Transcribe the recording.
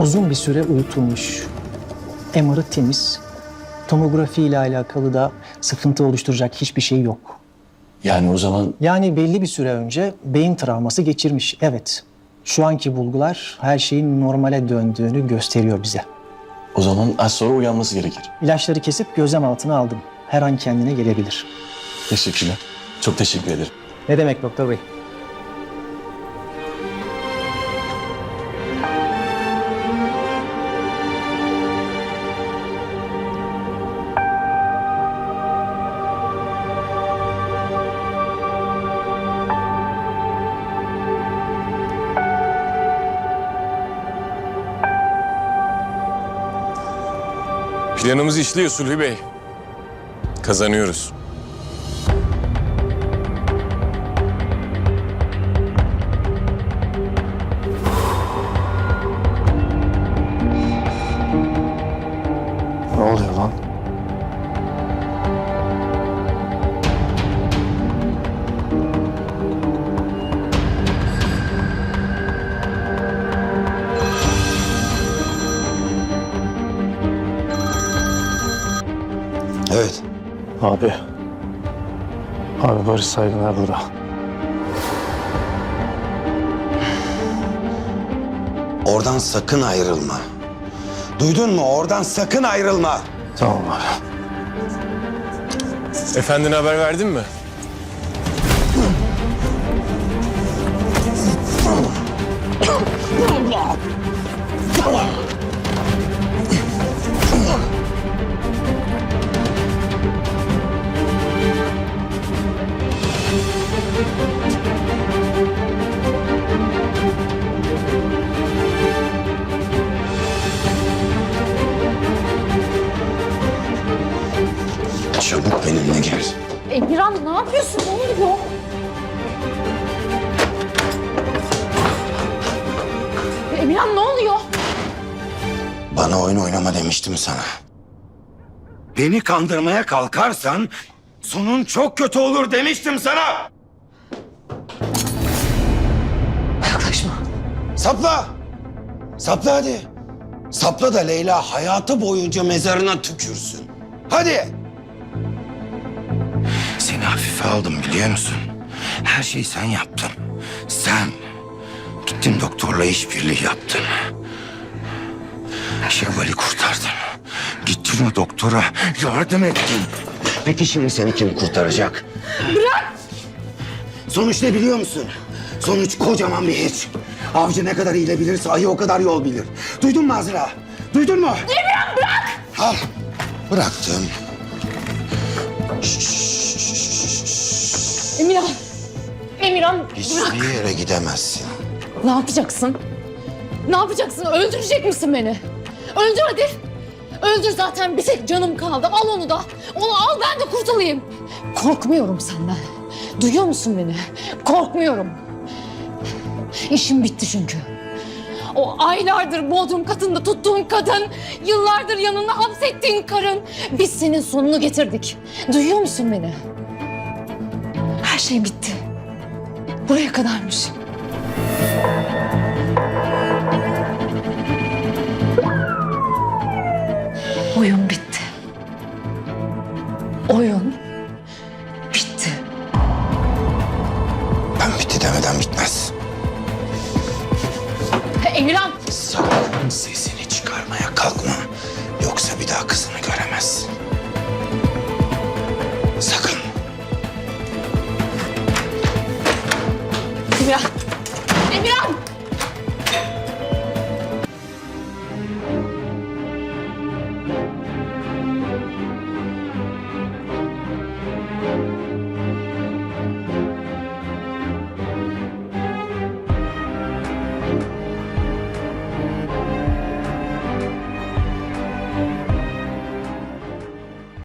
Uzun bir süre uyutulmuş. MR'ı temiz. Tomografi ile alakalı da sıkıntı oluşturacak hiçbir şey yok. Yani o zaman Yani belli bir süre önce beyin travması geçirmiş. Evet. Şu anki bulgular her şeyin normale döndüğünü gösteriyor bize. o zaman az sonra uyanması gerekir. İlaçları kesip gözlem altına aldım. Her an kendine gelebilir. Teşekkürler. Çok teşekkür ederim. Ne demek doktor bey? Planımız işliyor Sulhi Bey. Kazanıyoruz. Ne oluyor lan? Evet. Abi. Abi Barış Saygıner burada. Oradan sakın ayrılma. Duydun mu? Oradan sakın ayrılma. Tamam abi. Efendine haber verdin mi? Benimle gel. Emirhan ne yapıyorsun? Ne oluyor? Emirhan ne oluyor? Bana oyun oynama demiştim sana. Beni kandırmaya kalkarsan sonun çok kötü olur demiştim sana. Yaklaşma. Sapla. Sapla hadi. Sapla da Leyla hayatı boyunca mezarına tükürsün. Hadi. Seni hafife aldım biliyor musun? Her şeyi sen yaptın. Sen. Gittin doktorla işbirliği yaptın. Şevval'i kurtardın. Gittin o doktora yardım ettin. Peki şimdi seni kim kurtaracak? Bırak! Sonuç ne biliyor musun? Sonuç kocaman bir hiç. Avcı ne kadar bilirse ayı o kadar yol bilir. Duydun mu Azra? Duydun mu? Emirhan bırak! Al. Bıraktım. Emirhan. Emirhan. Hiçbir yere gidemezsin. Ne yapacaksın? Ne yapacaksın? Öldürecek misin beni? Öldür hadi. Öldür zaten bir tek canım kaldı. Al onu da. Onu al ben de kurtulayım. Korkmuyorum senden. Duyuyor musun beni? Korkmuyorum. İşim bitti çünkü. O aylardır bodrum katında tuttuğun kadın, yıllardır yanında hapsettiğin karın. Biz senin sonunu getirdik. Duyuyor musun beni? Her şey bitti. Buraya kadarmış. Oyun bitti. Oyun bitti. Ben bitti demeden bitmez. Emirhan! Sakın sesini çıkarmaya kalkma. Yoksa bir daha kızını göremezsin.